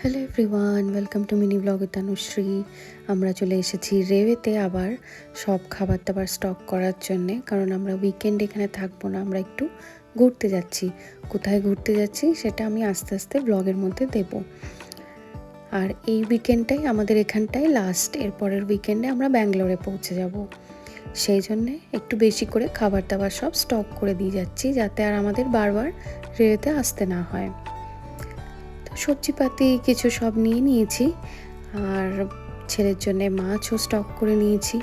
Hello everyone welcome to mini blog Anushree আমরা চলে এসেছি রেওয়েতে আবার সব খাবার দাবার স্টক করার জন্যে, কারণ আমরা উইকেন্ড এখানে থাকব না, আমরা একটু ঘুরতে যাচ্ছি। কোথায় ঘুরতে যাচ্ছি সেটা আমি আস্তে আস্তে ব্লগের মধ্যে দেব। আর এই উইকেন্ডটাই আমাদের এখানটায় লাস্ট এরপরের উইকেন্ডে আমরা ব্যাঙ্গালোরে পৌঁছে যাব। সেই জন্যে একটু বেশি করে খাবার দাবার সব স্টক করে দিয়ে যাচ্ছি, যাতে আর আমাদের বারবার রেওয়েতে আসতে না হয়। সবজিপাতি কিছু সব নিয়ে নিয়েছি। আর ছেলের জন্য মাছও স্টক করে নিয়েছি।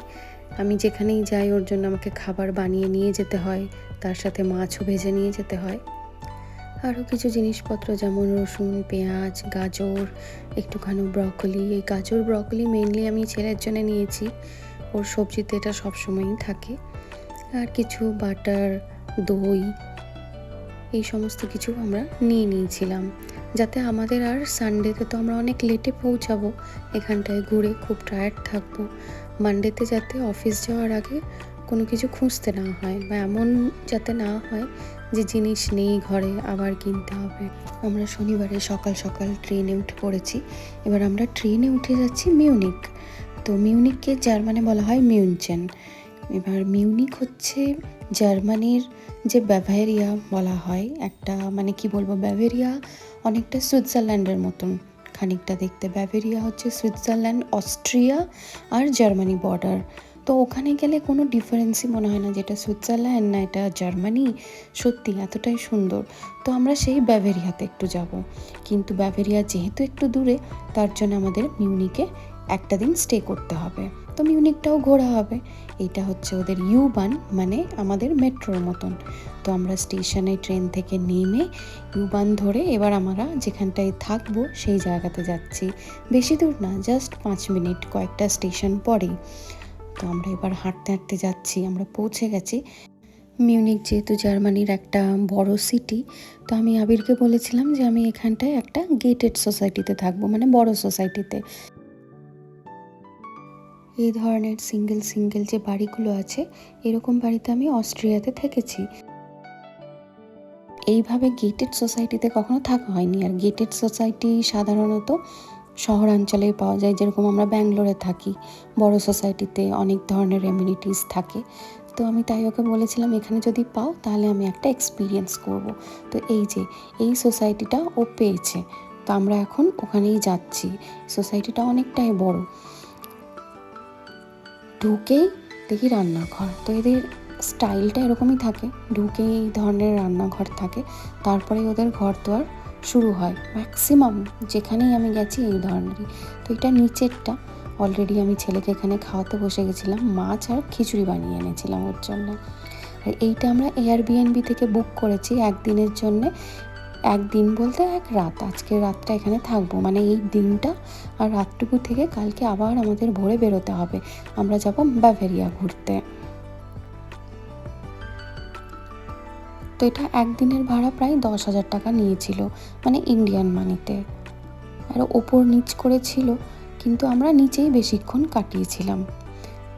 আমি যেখানেই যাই, ওর জন্য আমাকে খাবার বানিয়ে নিয়ে যেতে হয়। তার সাথে মাছও ভেজে নিয়ে যেতে হয়। আরও কিছু জিনিসপত্র যেমন রসুন, পেঁয়াজ, গাজর, একটুখানি ব্রকলি এই গাজর ব্রকলি মেনলি আমি ছেলের জন্য নিয়েছি। ওর সবজিতে এটা সবসময়ই থাকে। আর কিছু বাটার দই, এই সমস্ত কিছু আমরা নিয়ে নিয়েছিলাম। যাতে আমাদের আর সানডেতে তো আমরা অনেক লেটে পৌঁছাবো। এখানটায় ঘুরে খুব টায়ার্ড থাকব। মানডেতে যাতে অফিস যাওয়ার আগে কোনো কিছু খুঁজতে না হয় বা এমন যাতে না হয় যে জিনিস নেই ঘরে, আবার কিনতে হবে। আমরা শনিবারে সকাল সকাল ট্রেনে উঠে পড়েছি। এবার আমরা ট্রেনে উঠে যাচ্ছি মিউনিক তো মিউনিককে জার্মানে বলা হয় মিউনচেন এবার মিউনিক হচ্ছে জার্মানির যে ব্যাভেরিয়া বলা হয়, একটা মানে কি বলব, ব্যাভেরিয়া অনেকটা সুইজারল্যান্ডের মতন। খানিকটা দেখতে ব্যাভেরিয়া হচ্ছে সুইজারল্যান্ড অস্ট্রিয়া আর জার্মানি বর্ডার তো ওখানে গেলে কোনো ডিফারেন্সই মনে হয় না যেটা সুইজারল্যান্ড না এটা জার্মানি। সত্যি, এতটাই সুন্দর। তো আমরা সেই ব্যাভেরিয়াতে একটু যাব। কিন্তু ব্যাভেরিয়া যেহেতু একটু দূরে, তার জন্য আমাদের মিউনিকে একটা দিন স্টে করতে হবে। তো মিউনিকটাও ঘোরা হবে। এটা হচ্ছে ওদের ইউবান মানে আমাদের মেট্রোর মতন। তো আমরা স্টেশনে ট্রেন থেকে নেমে ইউবান ধরে এবার আমরা যেখানটায় থাকব সেই জায়গাতে যাচ্ছি। বেশি দূর না জাস্ট পাঁচ মিনিট, কয়েকটা স্টেশন পরেই। তো আমরা এবার হাঁটতে হাঁটতে যাচ্ছি, আমরা পৌঁছে গেছি। মিউনিক যেহেতু জার্মানির একটা বড় সিটি, তো আমি আবিরকে বলেছিলাম যে আমি এখানটায় একটা গেটেড সোসাইটিতে থাকব মানে বড় সোসাইটিতে এই ধরনের সিঙ্গেল সিঙ্গেল যে বাড়িগুলো আছে, এরকম বাড়িতে আমি অস্ট্রিয়াতে থেকেছি। এইভাবে গেটেড সোসাইটিতে কখনো থাকা হয়নি। আর গেটেড সোসাইটি সাধারণত শহরাঞ্চলেই পাওয়া যায়, যেরকম আমরা ব্যাঙ্গালোরে থাকি। বড় সোসাইটিতে অনেক ধরনের এমিউনিটিস থাকে। তো আমি তাই ওকে বলেছিলাম, এখানে যদি পাও, তাহলে আমি একটা এক্সপিরিয়েন্স করব। তো এই যে, এই সোসাইটিটা ও পেয়েছে। তো আমরা এখন ওখানেই যাচ্ছি। সোসাইটিটা অনেকটাই বড়। ঢুকেই দেখি রান্নাঘর। তো এদের স্টাইলটা এরকমই থাকে, ঢুকেই এই ধরনের রান্নাঘর থাকে। তারপরে ওদের ঘর দোয়ার শুরু হয়। ম্যাক্সিমাম যেখানেই আমি গেছি এই ধরনেরই। তো এটা নিচেরটা। অলরেডি আমি ছেলেকে এখানে খাওয়াতে বসে গেছিলাম। মাছ আর খিচুড়ি বানিয়ে এনেছিলাম ওর জন্য। আর এইটা আমরা এয়ারবিএনবি থেকে বুক করেছি একদিনের জন্যে। একদিন বলতে এক রাত আজকের রাতটা এখানে থাকব। মানে এই দিনটা আর রাতটুকু থেকে কালকে আবার আমাদের ভোরে বেরোতে হবে। আমরা যাব ব্যাভেরিয়া ঘুরতে। তো এটা একদিনের ভাড়া প্রায় দশ হাজার টাকা নিয়েছিল মানে ইন্ডিয়ান মানিতে। আর ওপর নিচ করে ছিল কিন্তু আমরা নিচেই বেশিক্ষণ কাটিয়েছিলাম।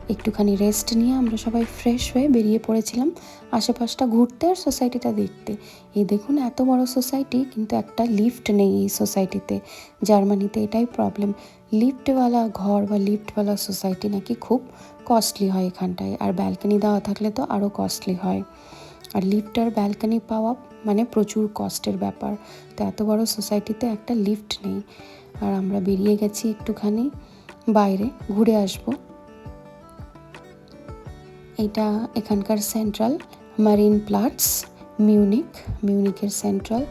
একটুখানি রেস্ট নিয়ে আমরা সবাই ফ্রেশ হয়ে বেরিয়ে পড়েছিলাম আশেপাশটা ঘুরতে আর সোসাইটিটা দেখতে। এই দেখুন এত বড় সোসাইটি কিন্তু একটা লিফট নেই এই সোসাইটিতে জার্মানিতে এটাই প্রবলেম লিফটওয়ালা ঘর বা লিফটওয়ালা সোসাইটি নাকি খুব কস্টলি হয় এখানটায়। আর ব্যালকানি দেওয়া থাকলে তো আরও কস্টলি হয়। আর লিফট আর ব্যালকানি পাওয়া মানে প্রচুর কষ্টের ব্যাপার। তো এত বড় সোসাইটিতে একটা লিফট নেই। আর আমরা বেরিয়ে গেছি একটুখানি বাইরে, ঘুরে আসব। এটা এখানকার সেন্ট্রাল মারিন প্লাটস মিউনিক মিউনিকের সেন্ট্রাল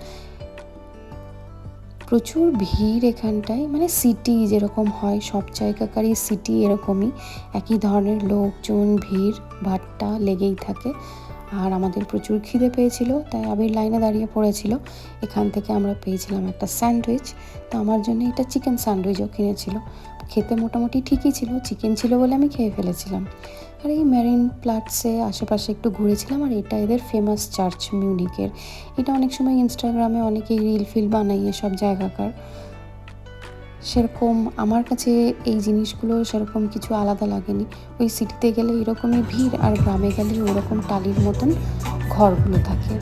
প্রচুর ভিড় এখানটায় মানে সিটি যেরকম হয়, সব জায়গাকারই সিটি এরকমই। একই ধরনের লোকজন, ভিড়, ভাট্টা লেগেই থাকে। আর আমাদের প্রচুর খিদে পেয়েছিল, তাই আবির লাইনে দাঁড়িয়ে পড়েছিল। এখান থেকে আমরা পেয়েছিলাম একটা স্যান্ডউইচ। তো আমার জন্য এটা চিকেন স্যান্ডউইচও কিনেছিল। খেতে মোটামুটি ঠিকই ছিল চিকেন ছিল বলে আমি খেয়ে ফেলেছিলাম। আর এই মেরিন প্লাটসে আশেপাশে একটু ঘুরেছিলাম আর এটা এদের ফেমাস চার্চ মিউনিকের এটা অনেক সময় ইনস্টাগ্রামে অনেকেই রিল ফিল বানাই এসব জায়গাকার। সেরকম আমার কাছে এই জিনিসগুলো সেরকম কিছু আলাদা লাগেনি। ওই সিটিতে গেলে এরকমই ভিড় আর গ্রামে গেলে ওরকম টালির মতন ঘরগুলো থাকে।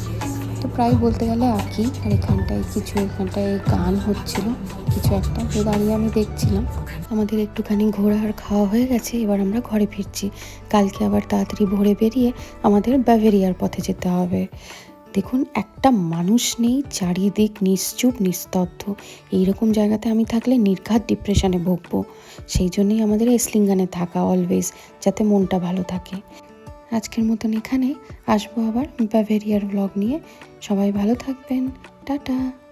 তো প্রায় বলতে গেলে একই। আর এখানটায় কিছু, এখানটায় গান হচ্ছিল, কিছু একটা। তো দাঁড়িয়ে আমি দেখছিলাম। আমাদের একটুখানি ঘোরা আর খাওয়া হয়ে গেছে, এবার আমরা ঘরে ফিরছি। কালকে আবার তাড়াতাড়ি ভোরে বেরিয়ে আমাদের ব্যাভেরিয়ার পথে যেতে হবে। দেখুন, একটা মানুষ নেই, চারিদিক নিশ্চুপ, নিস্তব্ধ। এইরকম জায়গাতে আমি থাকলে নির্ঘাত ডিপ্রেশনে ভুগবো। সেই জন্যই আমাদের এসলিঙ্গানে থাকা অলওয়েজ যাতে মনটা ভালো থাকে। আজকের মতন এখানে। আসব আবার ব্যাভেরিয়ার ব্লগ নিয়ে। সবাই ভালো থাকবেন। টাটা।